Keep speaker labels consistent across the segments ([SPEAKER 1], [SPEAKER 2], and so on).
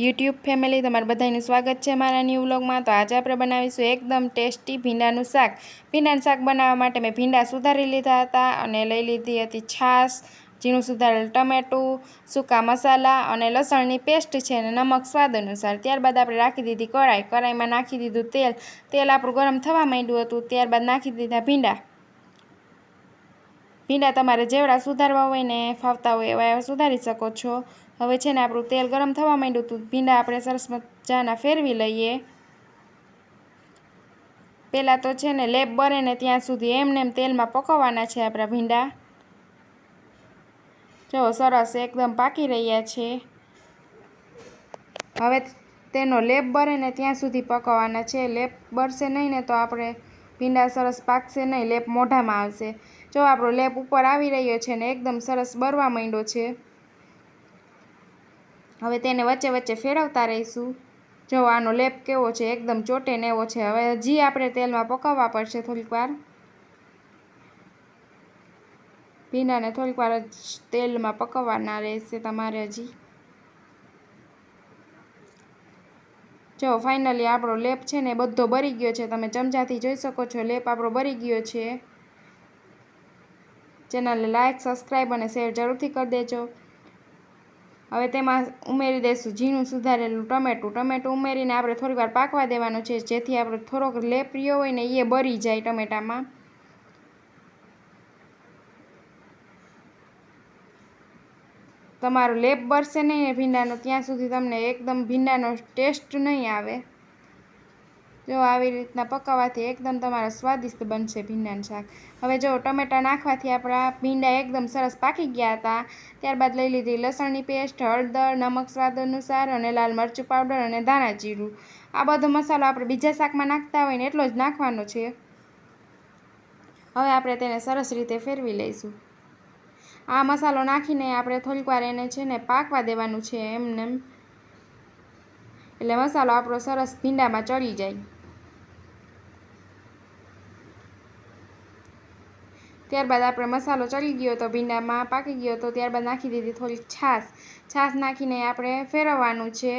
[SPEAKER 1] YouTube family, તમારું બધાનું સ્વાગત છે મારા ન્યૂ વ્લોગમાં તો આજે આપણે બનાવીશું એકદમ ટેસ્ટી ભીંડાનું શાક. ભીંડાનું શાક બનાવવા માટે મેં ભીંડા સુધારી લીધા હતા અને લઈ લીધી હતી છાશ, ઝીણું સુધારેલ ટમેટું, સૂકા મસાલા અને લસણની પેસ્ટ છે અને નમક સ્વાદ અનુસાર. ત્યારબાદ આપણે રાખી દીધી કઢાઈ. કઢાઈમાં નાખી દીધું તેલ. તેલ આપણું ગરમ થવા માંડ્યું હતું. ત્યારબાદ નાખી દીધા ભીંડા. ભીંડા તમારે જેવડા સુધારવા હોય ને ફાવતા હોય એવા સુધારી શકો છો. હવે છે ને આપણું તેલ ગરમ થવા માંડ્યું હતું. ભીંડા આપણે સરસ મજાના ફેરવી લઈએ. પહેલાં તો છે ને લેપ બરે ને ત્યાં સુધી એમને એમ તેલમાં પકવવાના છે આપણા ભીંડા. જો સરસ એકદમ પાકી રહ્યા છે. હવે તેનો લેપ બરે ને ત્યાં સુધી પકવવાના છે. લેપ બરશે નહીં ને તો આપણે ભીંડા સરસ પાકશે નહીં. લેપ મોઢામાં આવશે. જો આપણો લેપ ઉપર આવી રહ્યો છે ને એકદમ સરસ બરવા માંડ્યો છે. હવે તેને વચ્ચે વચ્ચે ફેરવતા રહીશું. જો આનો લેપ કેવો છે, એકદમ ચોટે ને એવો છે. હવે હજી આપણે તેલમાં પકાવવા પડશે થોડીક વાર. ભીનાને થોડીક વાર તેલમાં પકવવાના રહેશે તમારે હજી. જો ફાઇનલી આપણો લેપ છે ને બધો બરી ગયો છે. તમે ચમચાથી જોઈ શકો છો, લેપ આપણો બરી ગયો છે. ચેનલને લાઇક સબસ્ક્રાઈબ અને શેર જરૂરથી કરી દેજો. હવે તેમાં ઉમેરી દઈશું, ઝીણું સુધારેલું ટમેટું. ટમેટું ઉમેરીને આપણે થોડીવાર પાકવા દેવાનું છે, જેથી આપણે થોડોક લેપ રહ્યો હોય ને એ બરી જાય ટમેટામાં. તમારો લેપ બરશે નહીં ભીંડાનો, ત્યાં સુધી તમને એકદમ ભીંડાનો ટેસ્ટ નહીં આવે. જો આવી રીતના પકાવવાથી એકદમ તમારા સ્વાદિષ્ટ બનશે ભીંડાનું શાક. હવે જો ટમેટાં નાખવાથી આપણા ભીંડા એકદમ સરસ પાકી ગયા હતા, ત્યારબાદ લઈ લીધી લસણની પેસ્ટ, હળદર, નમક સ્વાદ અનુસાર અને લાલ મરચું પાવડર અને ધાણા જીરું. આ બધો મસાલો આપણે બીજા શાકમાં નાખતા હોય ને એટલો જ નાખવાનો છે. હવે આપણે તેને સરસ રીતે ફેરવી લઈશું. આ મસાલો નાખીને આપણે થોડીક વાર એને છે ને પાકવા દેવાનું છે એમને. એટલે મસાલો આપણો સરસ ભીંડામાં ચડી જાય. ત્યારબાદ આપણે મસાલો ચડી ગયો તો ભીંડામાં પાકી ગયો તો ત્યારબાદ નાખી દીધી થોડીક છાશ. છાશ નાખીને આપણે ફેરવવાનું છે.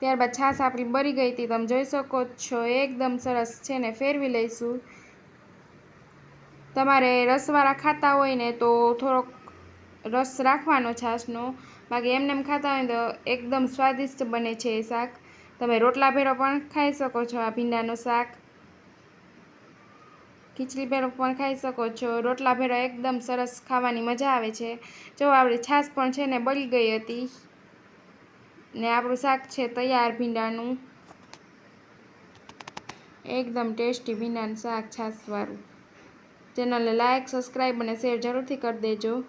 [SPEAKER 1] ત્યારબાદ છાશ આપણી બળી ગઈ હતી. તમે જોઈ શકો છો, એકદમ સરસ છે ને, ફેરવી લઈશું. તમારે રસવાળા ખાતા હોય ને તો થોડોક રસ રાખવાનો છાશનો. બાકી એમને એમ ખાતા હોય તો એકદમ સ્વાદિષ્ટ બને છે એ શાક. તમે રોટલા ભેળો પણ ખાઈ શકો છો, આ ભીંડાનું શાક. ખીચડી ભેળો પણ ખાઈ શકો છો. રોટલા ભેળો એકદમ સરસ ખાવાની મજા આવે છે. જો આપણી છાશ પણ છે ને બળી ગઈ હતી ને આપણું શાક છે તૈયાર ભીંડાનું. એકદમ ટેસ્ટી ભીંડાનું શાક છાશવાળું. ચેનલને લાઇક સબસ્ક્રાઈબ અને શેર જરૂરથી કરી દેજો.